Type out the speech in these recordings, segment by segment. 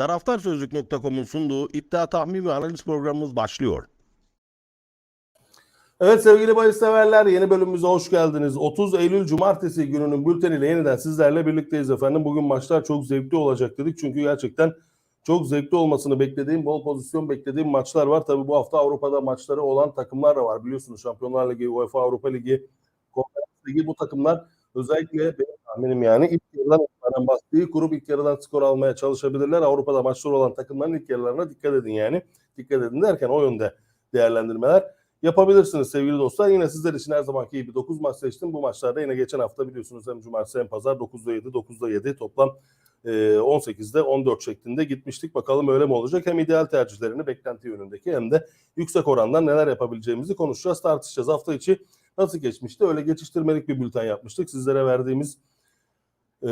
Taraftarsözlük.com'un sunduğu iddia tahmin ve analiz programımız başlıyor. Evet sevgili bahis severler yeni bölümümüze hoş geldiniz. 30 Eylül Cumartesi gününün bülteniyle yeniden sizlerle birlikteyiz efendim. Bugün maçlar çok zevkli olacak dedik. Çünkü gerçekten çok zevkli olmasını beklediğim, bol pozisyon beklediğim maçlar var. Tabii bu hafta Avrupa'da maçları olan takımlar da var. Biliyorsunuz Şampiyonlar Ligi, UEFA Avrupa Ligi, Konferans Ligi bu takımlar özellikle benim tahminim yani ilk yarıdan itibaren baskıyı kurup ilk yarıdan skor almaya çalışabilirler. Avrupa'da maçlar olan takımların ilk yarılarına dikkat edin yani. Dikkat edin derken o yönde değerlendirmeler yapabilirsiniz sevgili dostlar. Yine sizler için her zamanki gibi 9 maç seçtim. Bu maçlarda yine geçen hafta biliyorsunuz hem cumartesi hem pazar 9'da 7, 9'da 7 toplam e, 18'de 14 şeklinde gitmiştik. Bakalım öyle mi olacak? Hem ideal tercihlerini beklenti yönündeki hem de yüksek orandan neler yapabileceğimizi konuşacağız, tartışacağız. Hafta içi nasıl geçmişti? Öyle geçiştirmelik bir bülten yapmıştık. Sizlere verdiğimiz e,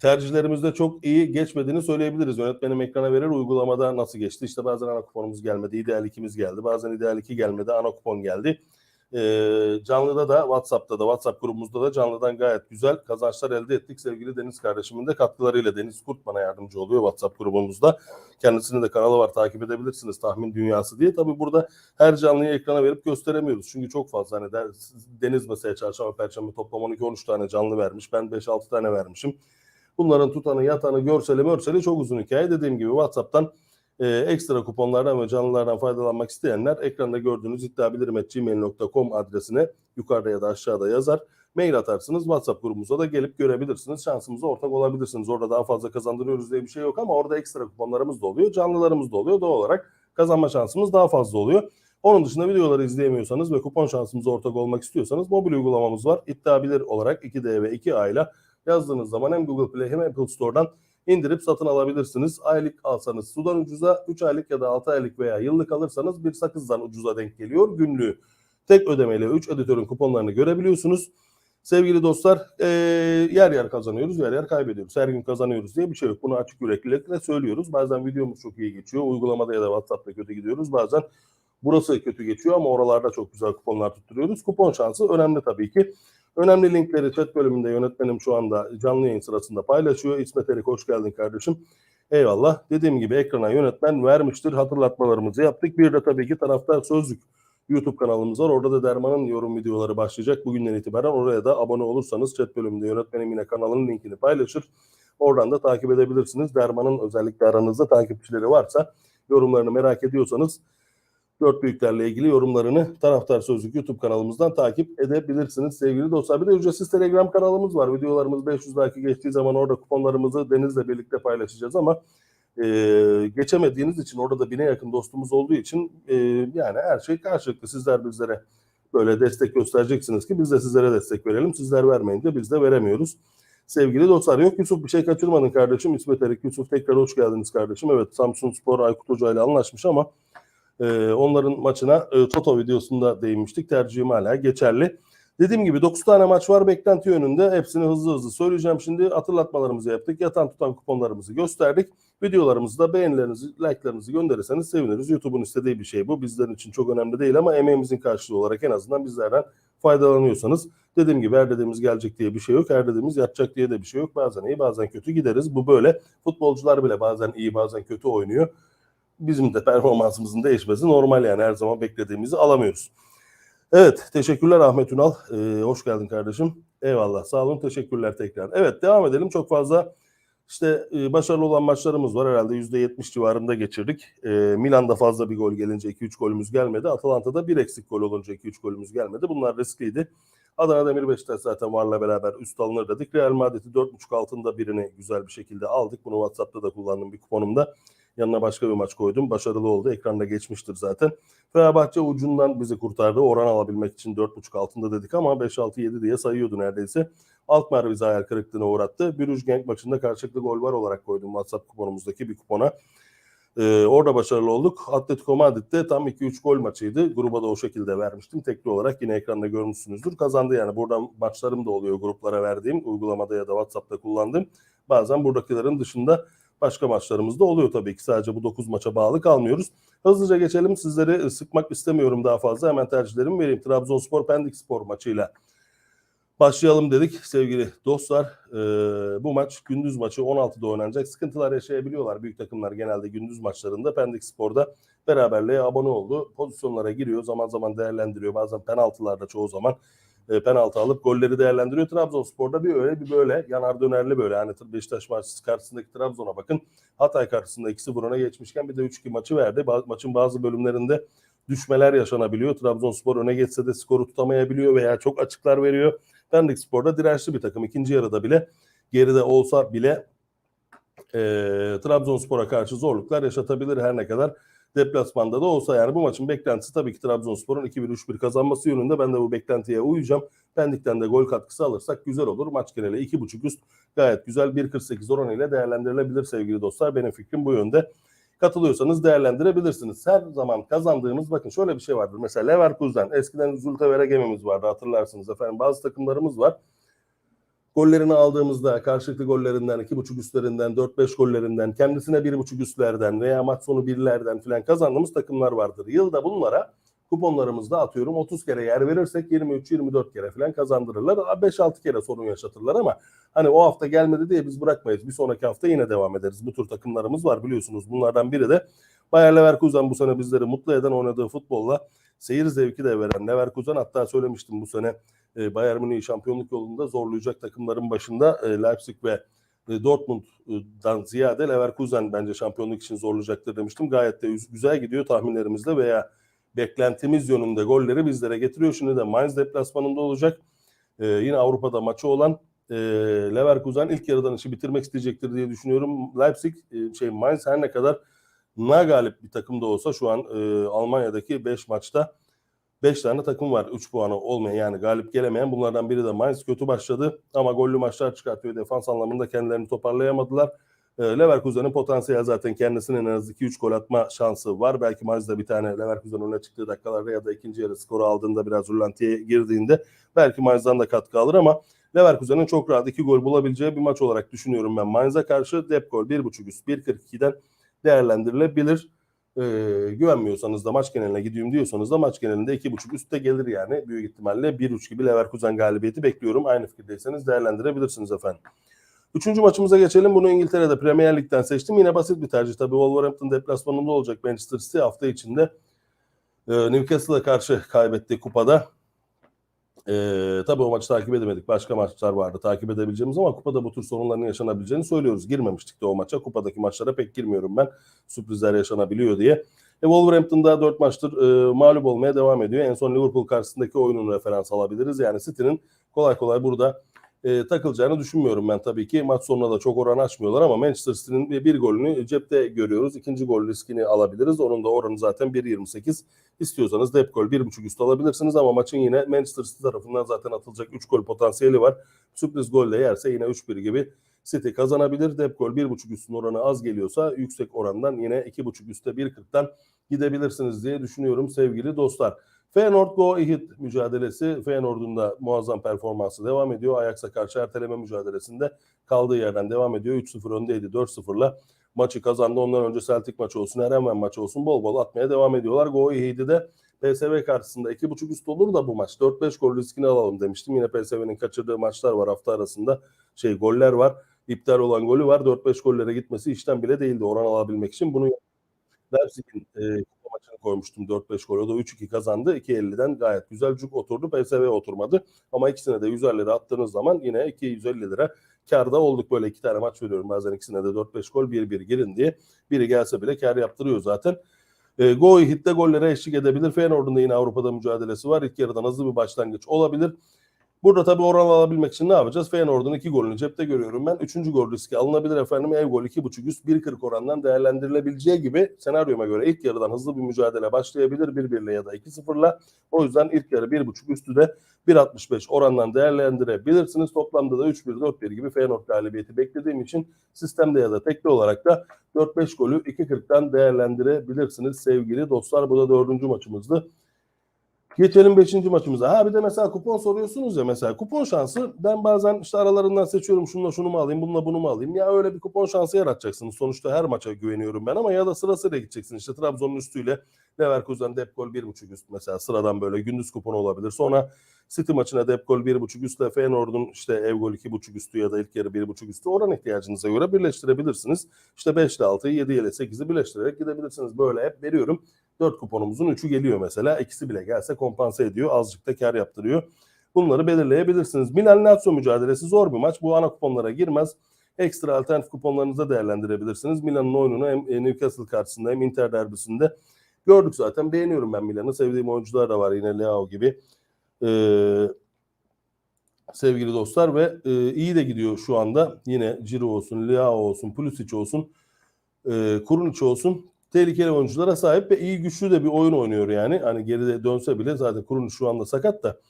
tercihlerimizde çok iyi geçmediğini söyleyebiliriz. Yönetmenim ekrana verir uygulamada nasıl geçti? İşte bazen ana kuponumuz gelmedi, ideal ikimiz geldi. Bazen ideal iki gelmedi, ana kupon geldi. E, canlıda da WhatsApp'ta da WhatsApp grubumuzda da canlıdan gayet güzel kazançlar elde ettik. Sevgili Deniz kardeşimin de katkılarıyla Deniz Kurt bana yardımcı oluyor WhatsApp grubumuzda. Kendisinin de kanalı var takip edebilirsiniz tahmin dünyası diye. Tabi burada her canlıyı ekrana verip gösteremiyoruz. Çünkü çok fazla hani Deniz mesela çarşamba perşembe toplam 12-13 tane canlı vermiş. Ben 5-6 tane vermişim. Bunların tutanı, yatanı, görseli, mörseli çok uzun hikaye. Dediğim gibi WhatsApp'tan e, ekstra kuponlardan ve canlılardan faydalanmak isteyenler ekranda gördüğünüz iddiabilirim.gmail.com adresine yukarıda ya da aşağıda yazar. Mail atarsınız. WhatsApp grubumuza da gelip görebilirsiniz. Şansımıza ortak olabilirsiniz. Orada daha fazla kazandırıyoruz diye bir şey yok ama orada ekstra kuponlarımız da oluyor. Canlılarımız da oluyor. Doğal olarak kazanma şansımız daha fazla oluyor. Onun dışında videoları izleyemiyorsanız ve kupon şansımıza ortak olmak istiyorsanız mobil uygulamamız var. İddiabilir olarak 2D ve 2A ile yazdığınız zaman hem Google Play hem Apple Store'dan indirip satın alabilirsiniz. Aylık alsanız sudan ucuza, 3 aylık ya da 6 aylık veya yıllık alırsanız bir sakızdan ucuza denk geliyor. Günlüğü tek ödemeyle 3 editörün kuponlarını görebiliyorsunuz. Sevgili dostlar ee, yer yer kazanıyoruz, yer yer kaybediyoruz. Her gün kazanıyoruz diye bir şey yok. Bunu açık yüreklilikle söylüyoruz. Bazen videomuz çok iyi geçiyor. Uygulamada ya da WhatsApp'ta kötü gidiyoruz. Bazen burası kötü geçiyor ama oralarda çok güzel kuponlar tutturuyoruz. Kupon şansı önemli tabii ki. Önemli linkleri chat bölümünde yönetmenim şu anda canlı yayın sırasında paylaşıyor. İsmet Erik hoş geldin kardeşim. Eyvallah. Dediğim gibi ekrana yönetmen vermiştir. Hatırlatmalarımızı yaptık. Bir de tabii ki taraftar sözlük YouTube kanalımız var. Orada da Derman'ın yorum videoları başlayacak. Bugünden itibaren oraya da abone olursanız chat bölümünde yönetmenim yine kanalının linkini paylaşır. Oradan da takip edebilirsiniz. Derman'ın özellikle aranızda takipçileri varsa yorumlarını merak ediyorsanız dört büyüklerle ilgili yorumlarını Taraftar Sözlük YouTube kanalımızdan takip edebilirsiniz sevgili dostlar. Bir de ücretsiz Telegram kanalımız var. Videolarımız 500 like geçtiği zaman orada kuponlarımızı Deniz'le birlikte paylaşacağız ama e, geçemediğiniz için orada da bine yakın dostumuz olduğu için e, yani her şey karşılıklı. Sizler bizlere böyle destek göstereceksiniz ki biz de sizlere destek verelim. Sizler vermeyince biz de veremiyoruz. Sevgili dostlar yok Yusuf bir şey kaçırmadın kardeşim. İsmet Erik Yusuf tekrar hoş geldiniz kardeşim. Evet Samsun Spor Aykut Hoca ile anlaşmış ama ee, onların maçına e, Toto videosunda değinmiştik. Tercihim hala geçerli. Dediğim gibi 9 tane maç var beklenti yönünde. Hepsini hızlı hızlı söyleyeceğim. Şimdi hatırlatmalarımızı yaptık. Yatan tutan kuponlarımızı gösterdik. Videolarımızda beğenilerinizi, like'larınızı gönderirseniz seviniriz. YouTube'un istediği bir şey bu. Bizlerin için çok önemli değil ama emeğimizin karşılığı olarak en azından bizlerden faydalanıyorsanız dediğim gibi her dediğimiz gelecek diye bir şey yok. Her dediğimiz yatacak diye de bir şey yok. Bazen iyi bazen kötü gideriz. Bu böyle. Futbolcular bile bazen iyi bazen kötü oynuyor bizim de performansımızın değişmesi normal yani her zaman beklediğimizi alamıyoruz. Evet teşekkürler Ahmet Ünal. Ee, hoş geldin kardeşim. Eyvallah sağ olun teşekkürler tekrar. Evet devam edelim çok fazla işte e, başarılı olan maçlarımız var herhalde %70 civarında geçirdik. E, Milan'da fazla bir gol gelince 2-3 golümüz gelmedi. Atalanta'da bir eksik gol olunca 2-3 golümüz gelmedi. Bunlar riskliydi. Adana Demir Beşiktaş zaten varla beraber üst alınır dedik. Real Madrid'i 4.5 altında birini güzel bir şekilde aldık. Bunu WhatsApp'ta da kullandım bir kuponumda. Yanına başka bir maç koydum. Başarılı oldu. Ekranda geçmiştir zaten. Fenerbahçe ucundan bizi kurtardı. Oran alabilmek için 4.5 altında dedik ama 5-6-7 diye sayıyordu neredeyse. Alkmaar bizi hayal kırıklığına uğrattı. Brüj Genk maçında karşılıklı gol var olarak koydum WhatsApp kuponumuzdaki bir kupona. Ee, orada başarılı olduk. Atletico Madrid'de tam 2-3 gol maçıydı. Gruba da o şekilde vermiştim. Tekli olarak yine ekranda görmüşsünüzdür. Kazandı yani. Buradan maçlarım da oluyor gruplara verdiğim. Uygulamada ya da WhatsApp'ta kullandığım. Bazen buradakilerin dışında başka maçlarımız da oluyor tabii ki. Sadece bu 9 maça bağlı kalmıyoruz. Hızlıca geçelim. Sizleri sıkmak istemiyorum daha fazla. Hemen tercihlerimi vereyim. Trabzonspor Pendik Spor maçıyla Başlayalım dedik sevgili dostlar. Ee, bu maç gündüz maçı 16'da oynanacak. Sıkıntılar yaşayabiliyorlar büyük takımlar genelde gündüz maçlarında. Pendik Spor'da beraberliğe abone oldu. Pozisyonlara giriyor. Zaman zaman değerlendiriyor. Bazen penaltılarda çoğu zaman e, penaltı alıp golleri değerlendiriyor. Trabzonspor'da bir öyle bir böyle yanar dönerli böyle. Yani Beşiktaş maçı karşısındaki Trabzon'a bakın. Hatay karşısında 2-0 öne geçmişken bir de 3-2 maçı verdi. Ba- maçın bazı bölümlerinde düşmeler yaşanabiliyor. Trabzonspor öne geçse de skoru tutamayabiliyor veya çok açıklar veriyor. Pendik Spor'da dirençli bir takım. İkinci yarıda bile geride olsa bile e, Trabzonspor'a karşı zorluklar yaşatabilir her ne kadar deplasmanda da olsa yani bu maçın beklentisi tabii ki Trabzonspor'un 2-1-3-1 kazanması yönünde. Ben de bu beklentiye uyacağım. Pendik'ten de gol katkısı alırsak güzel olur. Maç geneli 2.5 üst gayet güzel 1.48 oranıyla değerlendirilebilir sevgili dostlar. Benim fikrim bu yönde. Katılıyorsanız değerlendirebilirsiniz. Her zaman kazandığımız bakın şöyle bir şey vardır. Mesela Leverkusen eskiden Zultevere gemimiz vardı hatırlarsınız efendim. Bazı takımlarımız var. Gollerini aldığımızda karşılıklı gollerinden, iki buçuk üstlerinden, 4-5 gollerinden, kendisine bir buçuk üstlerden veya maç sonu birlerden filan kazandığımız takımlar vardır. Yılda bunlara kuponlarımızda atıyorum 30 kere yer verirsek 23-24 kere filan kazandırırlar. 5-6 kere sorun yaşatırlar ama hani o hafta gelmedi diye biz bırakmayız. Bir sonraki hafta yine devam ederiz. Bu tür takımlarımız var biliyorsunuz. Bunlardan biri de Bayer Leverkusen bu sene bizleri mutlu eden oynadığı futbolla seyir zevki de veren Leverkusen hatta söylemiştim bu sene e, Bayern Münih şampiyonluk yolunda zorlayacak takımların başında e, Leipzig ve e, Dortmund'dan ziyade Leverkusen bence şampiyonluk için zorlayacaktır demiştim. Gayet de üz- güzel gidiyor tahminlerimizde veya beklentimiz yönünde golleri bizlere getiriyor. Şimdi de Mainz deplasmanında olacak. E, yine Avrupa'da maçı olan e, Leverkusen ilk yarıdan işi bitirmek isteyecektir diye düşünüyorum. Leipzig e, şey Mainz her ne kadar nagalip bir takım da olsa şu an e, Almanya'daki 5 maçta 5 tane takım var 3 puanı olmayan yani galip gelemeyen. Bunlardan biri de Mainz kötü başladı ama gollü maçlar çıkartıyor. Defans anlamında kendilerini toparlayamadılar. E, Leverkusen'in potansiyel zaten kendisinin en az 2-3 gol atma şansı var. Belki Mainz'da bir tane Leverkusen öne çıktığı dakikalarda ya da ikinci yarı skoru aldığında biraz rölantiye girdiğinde belki Mainz'dan da katkı alır ama Leverkusen'in çok rahat 2 gol bulabileceği bir maç olarak düşünüyorum ben. Mainz'a karşı dep gol 1.5 üst 1.42'den değerlendirilebilir. Ee, güvenmiyorsanız da maç geneline gidiyorum diyorsanız da maç genelinde 2.5 üstte gelir yani. Büyük ihtimalle 1.3 gibi Leverkusen galibiyeti bekliyorum. Aynı fikirdeyseniz değerlendirebilirsiniz efendim. Üçüncü maçımıza geçelim. Bunu İngiltere'de Premier Lig'den seçtim. Yine basit bir tercih tabii. Wolverhampton deplasmanında olacak Manchester City hafta içinde. Ee, Newcastle'a karşı kaybetti kupada. Ee, tabii o maçı takip edemedik. Başka maçlar vardı takip edebileceğimiz ama kupada bu tür sorunların yaşanabileceğini söylüyoruz. Girmemiştik de o maça. Kupadaki maçlara pek girmiyorum ben. Sürprizler yaşanabiliyor diye. E, Wolverhampton'da 4 maçtır e, mağlup olmaya devam ediyor. En son Liverpool karşısındaki oyunun referans alabiliriz. Yani City'nin kolay kolay burada e, takılacağını düşünmüyorum ben tabii ki. Maç sonuna da çok oran açmıyorlar ama Manchester City'nin bir, golünü cepte görüyoruz. İkinci gol riskini alabiliriz. Onun da oranı zaten 1.28. İstiyorsanız dep gol 1.5 üst alabilirsiniz ama maçın yine Manchester City tarafından zaten atılacak 3 gol potansiyeli var. Sürpriz golle yerse yine 3-1 gibi City kazanabilir. Dep gol 1.5 üstün oranı az geliyorsa yüksek orandan yine 2.5 üstte 1.40'tan gidebilirsiniz diye düşünüyorum sevgili dostlar. Feyenoord Go Ihid mücadelesi Feyenoord'un da muazzam performansı devam ediyor. Ajax'a karşı erteleme mücadelesinde kaldığı yerden devam ediyor. 3-0 öndeydi 4-0'la maçı kazandı. Ondan önce Celtic maçı olsun, Erenven maçı olsun bol bol atmaya devam ediyorlar. Go Ihid'i de PSV karşısında 2.5 üst olur da bu maç 4-5 gol riskini alalım demiştim. Yine PSV'nin kaçırdığı maçlar var hafta arasında. Şey goller var. İptal olan golü var. 4-5 gollere gitmesi işten bile değildi oran alabilmek için. Bunu Leipzig'in e, kupa maçını koymuştum 4-5 gol. O da 3-2 kazandı. 2.50'den gayet güzel cuk oturdu. PSV oturmadı. Ama ikisine de 150 lira attığınız zaman yine 250 lira karda olduk. Böyle iki tane maç veriyorum. Bazen ikisine de 4-5 gol 1-1 girin diye. Biri gelse bile kar yaptırıyor zaten. E, Go Hit'te gollere eşlik edebilir. Feyenoord'un da yine Avrupa'da mücadelesi var. İlk yarıdan hızlı bir başlangıç olabilir. Burada tabii oran alabilmek için ne yapacağız? Feyenoord'un iki golünü cepte görüyorum ben. Üçüncü gol riski alınabilir efendim. Ev gol 2.5 üst 1.40 orandan değerlendirilebileceği gibi senaryoma göre ilk yarıdan hızlı bir mücadele başlayabilir. 1-1'le ya da 2-0'la. O yüzden ilk yarı 1.5 üstü de 1.65 orandan değerlendirebilirsiniz. Toplamda da 3-1-4-1 gibi Feyenoord galibiyeti beklediğim için sistemde ya da tekli olarak da 4-5 golü 2.40'tan değerlendirebilirsiniz sevgili dostlar. Bu da dördüncü maçımızdı. Geçelim 5. maçımıza. Ha bir de mesela kupon soruyorsunuz ya mesela kupon şansı ben bazen işte aralarından seçiyorum şununla şunu mu alayım bununla bunu mu alayım. Ya öyle bir kupon şansı yaratacaksınız. Sonuçta her maça güveniyorum ben ama ya da sırasıyla gideceksiniz. İşte Trabzon'un üstüyle Leverkusen dep gol 1.5 üst mesela sıradan böyle gündüz kuponu olabilir. Sonra City maçına dep gol 1.5 üstle Feyenoord'un işte ev gol 2.5 üstü ya da ilk yarı 1.5 üstü oran ihtiyacınıza göre birleştirebilirsiniz. İşte 5 ile 6'yı 7 ile 8'i birleştirerek gidebilirsiniz. Böyle hep veriyorum. 4 kuponumuzun 3'ü geliyor mesela. İkisi bile gelse kompanse ediyor. Azıcık da kar yaptırıyor. Bunları belirleyebilirsiniz. Milan Lazio mücadelesi zor bir maç. Bu ana kuponlara girmez. Ekstra alternatif kuponlarınızda değerlendirebilirsiniz. Milan'ın oyununu hem e, Newcastle karşısında hem Inter derbisinde gördük zaten. Beğeniyorum ben Milan'ı. Sevdiğim oyuncular da var yine Leao gibi. Ee, sevgili dostlar ve e, iyi de gidiyor şu anda. Yine Ciro olsun, Leao olsun, Pulisic olsun, e, Kurunic olsun. Tehlikeli oyunculara sahip ve iyi güçlü de bir oyun oynuyor yani. Hani geride dönse bile zaten Kurunic şu anda sakat da.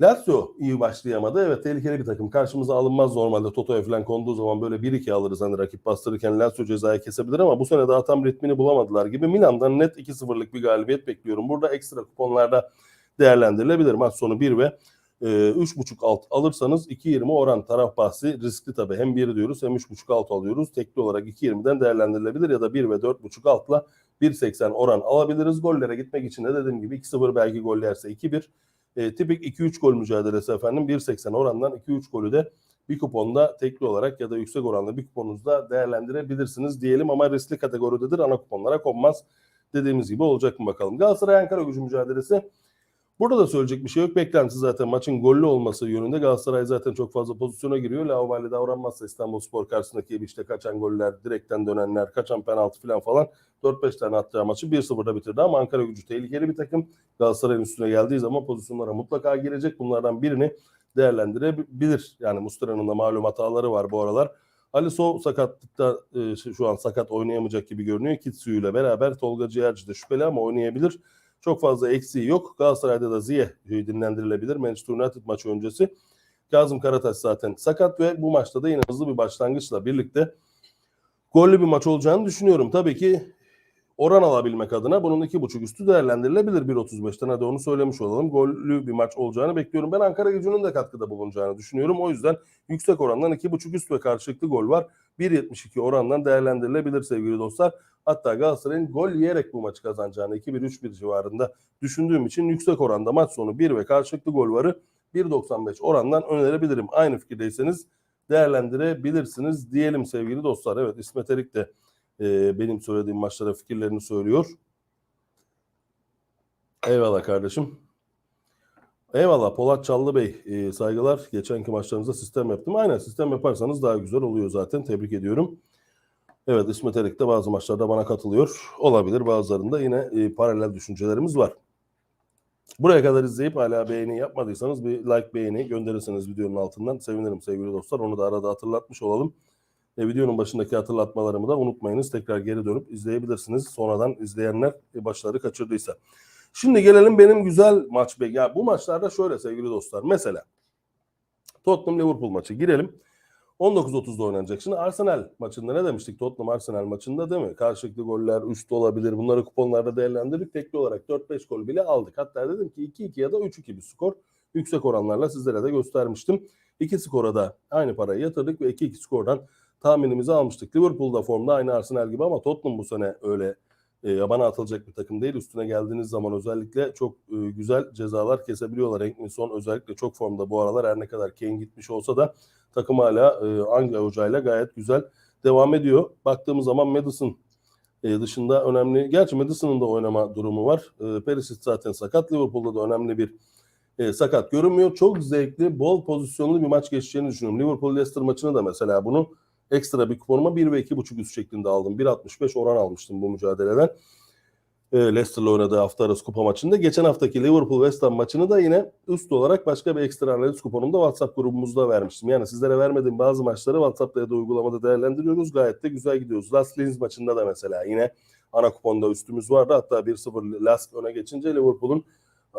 Lazio iyi başlayamadı. Evet tehlikeli bir takım. Karşımıza alınmaz normalde. Toto'ya falan konduğu zaman böyle 1-2 alırız hani rakip bastırırken Lazio cezayı kesebilir ama bu sene daha tam ritmini bulamadılar gibi. Milan'dan net 2-0'lık bir galibiyet bekliyorum. Burada ekstra kuponlarda değerlendirilebilir. Maç sonu 1 ve e, 3.5 alt alırsanız 2.20 oran taraf bahsi riskli tabii. Hem 1 diyoruz hem 3.5 alt alıyoruz. Tekli olarak 2.20'den değerlendirilebilir ya da 1 ve 4.5 altla 1.80 oran alabiliriz. Gollere gitmek için de dediğim gibi 2-0 belki gol yerse 2-1. E, tipik 2-3 gol mücadelesi efendim. 1.80 orandan 2-3 golü de bir kuponda tekli olarak ya da yüksek oranla bir kuponunuzda değerlendirebilirsiniz diyelim ama riskli kategoridedir. Ana kuponlara konmaz. Dediğimiz gibi olacak mı bakalım. Galatasaray Ankara gücü mücadelesi. Burada da söyleyecek bir şey yok. Beklentisi zaten maçın gollü olması yönünde. Galatasaray zaten çok fazla pozisyona giriyor. Laubali davranmazsa İstanbul Spor karşısındaki işte kaçan goller, direkten dönenler, kaçan penaltı falan falan 4-5 tane atacağı maçı 1-0'da bitirdi ama Ankara gücü tehlikeli bir takım. Galatasaray'ın üstüne geldiği zaman pozisyonlara mutlaka girecek. Bunlardan birini değerlendirebilir. Yani Muslera'nın da malum hataları var bu aralar. Ali Sov sakatlıkta e, şu an sakat oynayamayacak gibi görünüyor. Kitsuyu ile beraber Tolga Ciğerci de şüpheli ama oynayabilir. Çok fazla eksiği yok. Galatasaray'da da Ziye dinlendirilebilir. Manchester United maçı öncesi. Kazım Karataş zaten sakat ve bu maçta da yine hızlı bir başlangıçla birlikte gollü bir maç olacağını düşünüyorum. Tabii ki oran alabilmek adına bunun iki buçuk üstü değerlendirilebilir 1.35'ten. Hadi onu söylemiş olalım. Gollü bir maç olacağını bekliyorum. Ben Ankara gücünün de katkıda bulunacağını düşünüyorum. O yüzden yüksek orandan iki buçuk üst ve karşılıklı gol var. 1.72 orandan değerlendirilebilir sevgili dostlar. Hatta Galatasaray'ın gol yiyerek bu maçı kazanacağını 2-1-3-1 civarında düşündüğüm için yüksek oranda maç sonu 1 ve karşılıklı gol varı 1.95 orandan önerebilirim. Aynı fikirdeyseniz değerlendirebilirsiniz diyelim sevgili dostlar. Evet İsmet Erik de e, benim söylediğim maçlara fikirlerini söylüyor. Eyvallah kardeşim. Eyvallah Polat Çallı Bey e, saygılar. Geçenki maçlarınızda sistem yaptım. Aynen sistem yaparsanız daha güzel oluyor zaten. Tebrik ediyorum. Evet İsmet Erik de bazı maçlarda bana katılıyor. Olabilir bazılarında yine e, paralel düşüncelerimiz var. Buraya kadar izleyip hala beğeni yapmadıysanız bir like beğeni gönderirseniz videonun altından sevinirim sevgili dostlar. Onu da arada hatırlatmış olalım. E, videonun başındaki hatırlatmalarımı da unutmayınız. Tekrar geri dönüp izleyebilirsiniz. Sonradan izleyenler e, başları kaçırdıysa. Şimdi gelelim benim güzel maç. Ya bu maçlarda şöyle sevgili dostlar. Mesela Tottenham Liverpool maçı girelim. 19.30'da oynanacak. Şimdi Arsenal maçında ne demiştik? Tottenham Arsenal maçında değil mi? Karşılıklı goller üstü olabilir. Bunları kuponlarda değerlendirdik. Tekli olarak 4-5 gol bile aldık. Hatta dedim ki 2-2 ya da 3-2 bir skor. Yüksek oranlarla sizlere de göstermiştim. İki skora da aynı parayı yatırdık ve 2-2 skordan tahminimizi almıştık. Liverpool da formda aynı Arsenal gibi ama Tottenham bu sene öyle e, yabana atılacak bir takım değil. Üstüne geldiğiniz zaman özellikle çok e, güzel cezalar kesebiliyorlar. Enkminson özellikle çok formda bu aralar her ne kadar Kane gitmiş olsa da takım hala e, Anglia hocayla gayet güzel devam ediyor. Baktığımız zaman Madison e, dışında önemli. Gerçi Madison'ın da oynama durumu var. E, Perisic zaten sakat. Liverpool'da da önemli bir e, sakat görünmüyor. Çok zevkli, bol pozisyonlu bir maç geçeceğini düşünüyorum. Liverpool-Leicester maçını da mesela bunu ekstra bir kuponuma 1 ve 2.5 üst şeklinde aldım. 1.65 oran almıştım bu mücadeleden. E, Leicester'la oynadığı hafta arası kupa maçında. Geçen haftaki Liverpool West Ham maçını da yine üst olarak başka bir ekstra analiz kuponumda WhatsApp grubumuzda vermiştim. Yani sizlere vermediğim bazı maçları WhatsApp'ta ya da uygulamada değerlendiriyoruz. Gayet de güzel gidiyoruz. Last Linz maçında da mesela yine ana kuponda üstümüz vardı. Hatta 1-0 Last öne geçince Liverpool'un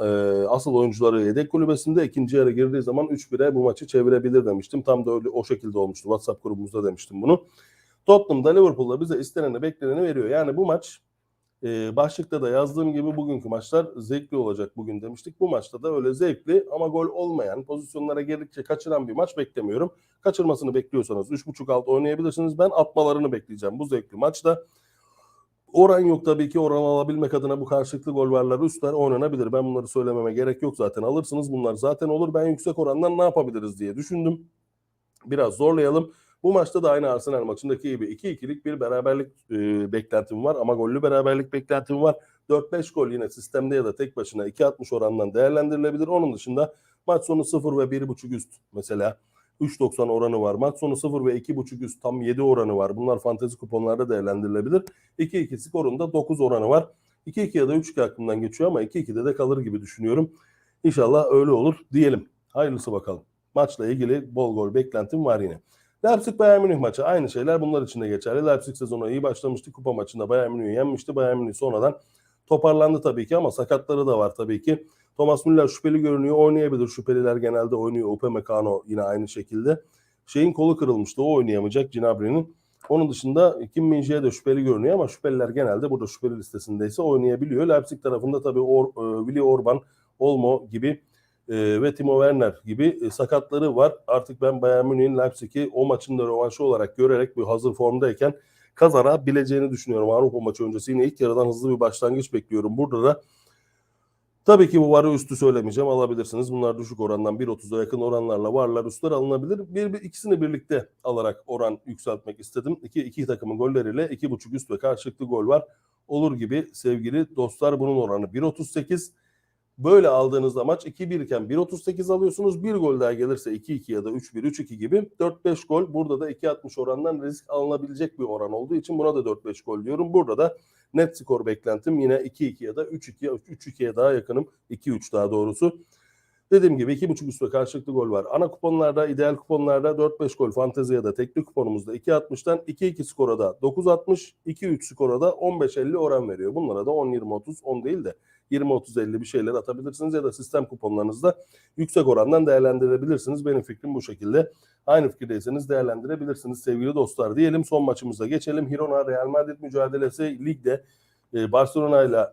e, asıl oyuncuları yedek kulübesinde ikinci yarı girdiği zaman 3-1'e bu maçı çevirebilir demiştim. Tam da öyle o şekilde olmuştu. WhatsApp grubumuzda demiştim bunu. Tottenham'da Liverpool'da bize isteneni bekleneni veriyor. Yani bu maç e, başlıkta da yazdığım gibi bugünkü maçlar zevkli olacak bugün demiştik. Bu maçta da öyle zevkli ama gol olmayan, pozisyonlara geldikçe kaçıran bir maç beklemiyorum. Kaçırmasını bekliyorsanız 3.5 alt oynayabilirsiniz. Ben atmalarını bekleyeceğim bu zevkli maçta. Oran yok tabii ki oran alabilmek adına bu karşılıklı gol varlar üstler oynanabilir. Ben bunları söylememe gerek yok zaten alırsınız bunlar zaten olur. Ben yüksek orandan ne yapabiliriz diye düşündüm. Biraz zorlayalım. Bu maçta da aynı Arsenal maçındaki gibi 2-2'lik bir beraberlik e, beklentim var ama gollü beraberlik beklentim var. 4-5 gol yine sistemde ya da tek başına 2.60 orandan değerlendirilebilir. Onun dışında maç sonu 0 ve 1.5 üst mesela 3.90 oranı var. Maç sonu 0 ve 2.5 üst tam 7 oranı var. Bunlar fantezi kuponlarda değerlendirilebilir. 2-2 skorunda 9 oranı var. 2-2 ya da 3-2 aklımdan geçiyor ama 2-2'de de kalır gibi düşünüyorum. İnşallah öyle olur diyelim. Hayırlısı bakalım. Maçla ilgili bol gol beklentim var yine. Leipzig Bayern Münih maçı aynı şeyler bunlar için de geçerli. Leipzig sezona iyi başlamıştı. Kupa maçında Bayern Münih'i yenmişti. Bayern Münih sonradan toparlandı tabii ki ama sakatları da var tabii ki. Thomas Müller şüpheli görünüyor. Oynayabilir. Şüpheliler genelde oynuyor. Upamecano yine aynı şekilde. Şeyin kolu kırılmıştı. O oynayamayacak Gnabry'nin. Onun dışında Kim Min-jae de şüpheli görünüyor ama şüpheliler genelde burada şüpheli listesindeyse oynayabiliyor. Leipzig tarafında tabii Or, e, Willy Orban, Olmo gibi e, ve Timo Werner gibi e, sakatları var. Artık ben Bayern Münih'in Leipzig'i o maçın da rövanşı olarak görerek bu hazır formdayken kazanabileceğini düşünüyorum. Avrupa maçı öncesi yine ilk yarıdan hızlı bir başlangıç bekliyorum. Burada da Tabii ki bu varı üstü söylemeyeceğim alabilirsiniz. Bunlar düşük orandan 1.30'a yakın oranlarla varlar üstler alınabilir. Bir, bir ikisini birlikte alarak oran yükseltmek istedim. İki, iki takımın golleriyle iki buçuk üst ve karşılıklı gol var. Olur gibi sevgili dostlar bunun oranı 1.38. Böyle aldığınızda maç 2-1 iken 1.38 alıyorsunuz. Bir gol daha gelirse 2-2 ya da 3-1, 3-2 gibi 4-5 gol. Burada da 2.60 orandan risk alınabilecek bir oran olduğu için buna da 4-5 gol diyorum. Burada da net skor beklentim yine 2-2 ya da 3-2, 3-2'ye daha yakınım. 2-3 daha doğrusu. Dediğim gibi 2.5 üstü karşılıklı gol var. Ana kuponlarda, ideal kuponlarda 4-5 gol fantezi ya da tekli kuponumuzda 2.60'dan 2-2 skora da 9.60, 2-3 skora da 15.50 oran veriyor. Bunlara da 10-20-30, 10 değil de 20-30-50 bir şeyler atabilirsiniz ya da sistem kuponlarınızda yüksek orandan değerlendirebilirsiniz. Benim fikrim bu şekilde. Aynı fikirdeyseniz değerlendirebilirsiniz sevgili dostlar. Diyelim son maçımıza geçelim. Girona Real Madrid mücadelesi ligde e, Barcelona ile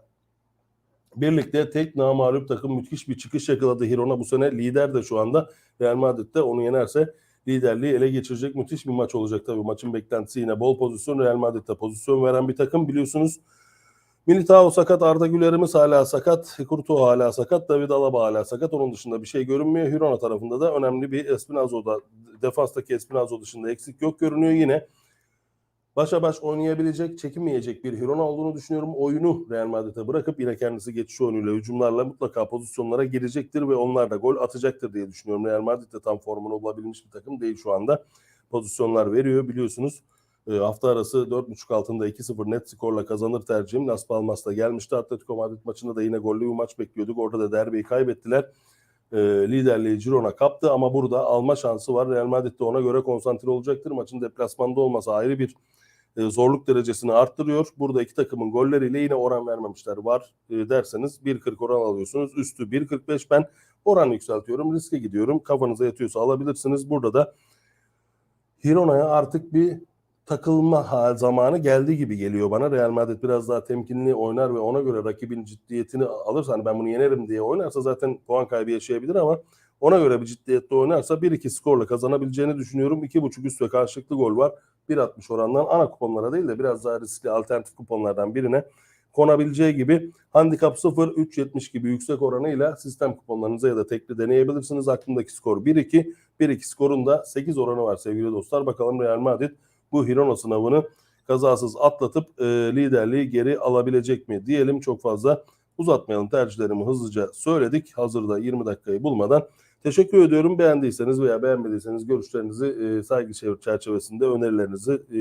birlikte tek namağlup takım müthiş bir çıkış yakaladı. Girona bu sene lider de şu anda. Real Madrid de onu yenerse liderliği ele geçirecek müthiş bir maç olacak tabii. Maçın beklentisi yine bol pozisyon. Real Madrid'de pozisyon veren bir takım biliyorsunuz. Militao sakat, Arda Güler'imiz hala sakat, Kurto hala sakat, David Alaba hala sakat. Onun dışında bir şey görünmüyor. Girona tarafında da önemli bir Espinazo'da, defanstaki Espinazo dışında eksik yok görünüyor yine. Başa baş oynayabilecek, çekinmeyecek bir Girona olduğunu düşünüyorum. Oyunu Real Madrid'e bırakıp yine kendisi geçiş oyunuyla, hücumlarla mutlaka pozisyonlara girecektir ve onlar da gol atacaktır diye düşünüyorum. Real Madrid de tam formunu bulabilmiş bir takım değil şu anda. Pozisyonlar veriyor biliyorsunuz. E, hafta arası 4.5 altında 2-0 net skorla kazanır tercihim. Las Palmas'ta gelmişti. Atletico Madrid maçında da yine gollü bir maç bekliyorduk. Orada da derbiyi kaybettiler. E, liderliği Girona kaptı ama burada alma şansı var. Real Madrid de ona göre konsantre olacaktır. Maçın deplasmanda olması ayrı bir e, zorluk derecesini arttırıyor. Burada iki takımın golleriyle yine oran vermemişler var e, derseniz 1.40 oran alıyorsunuz. Üstü 1.45 ben oran yükseltiyorum. Riske gidiyorum. Kafanıza yatıyorsa alabilirsiniz. Burada da Girona'ya artık bir takılma zamanı geldi gibi geliyor bana. Real Madrid biraz daha temkinli oynar ve ona göre rakibin ciddiyetini alırsa hani ben bunu yenerim diye oynarsa zaten puan kaybı yaşayabilir ama ona göre bir ciddiyette oynarsa 1-2 skorla kazanabileceğini düşünüyorum. 2.5 üst ve karşılıklı gol var. 1.60 orandan ana kuponlara değil de biraz daha riskli alternatif kuponlardan birine konabileceği gibi handikap 0 3.70 gibi yüksek oranıyla sistem kuponlarınıza ya da tekli deneyebilirsiniz. Aklımdaki skor 1-2. 1-2 skorun da 8 oranı var sevgili dostlar. Bakalım Real Madrid bu Hirona sınavını kazasız atlatıp e, liderliği geri alabilecek mi diyelim. Çok fazla uzatmayalım tercihlerimi hızlıca söyledik. Hazırda 20 dakikayı bulmadan teşekkür ediyorum. Beğendiyseniz veya beğenmediyseniz görüşlerinizi e, saygı çerçevesinde önerilerinizi e,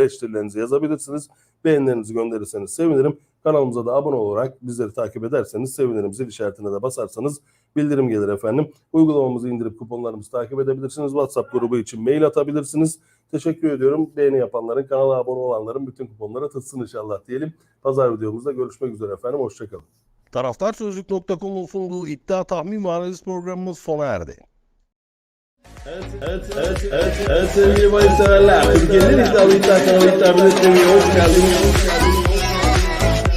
eleştirilerinizi yazabilirsiniz. Beğenilerinizi gönderirseniz sevinirim. Kanalımıza da abone olarak bizleri takip ederseniz sevinirim. Zil işaretine de basarsanız bildirim gelir efendim. Uygulamamızı indirip kuponlarımızı takip edebilirsiniz. WhatsApp grubu için mail atabilirsiniz Teşekkür ediyorum. Beğeni yapanların, kanala abone olanların bütün kuponlara tıksın inşallah diyelim. Pazar videomuzda görüşmek üzere efendim. Hoşçakalın. Taraftarsözlük.com'un sunduğu iddia tahmin ve analiz programımız sona erdi. Evet, evet, evet, evet, evet sevgili bayım severler. Türkiye'nin iddialı iddia kanalı iddia biletlerine hoş geldiniz.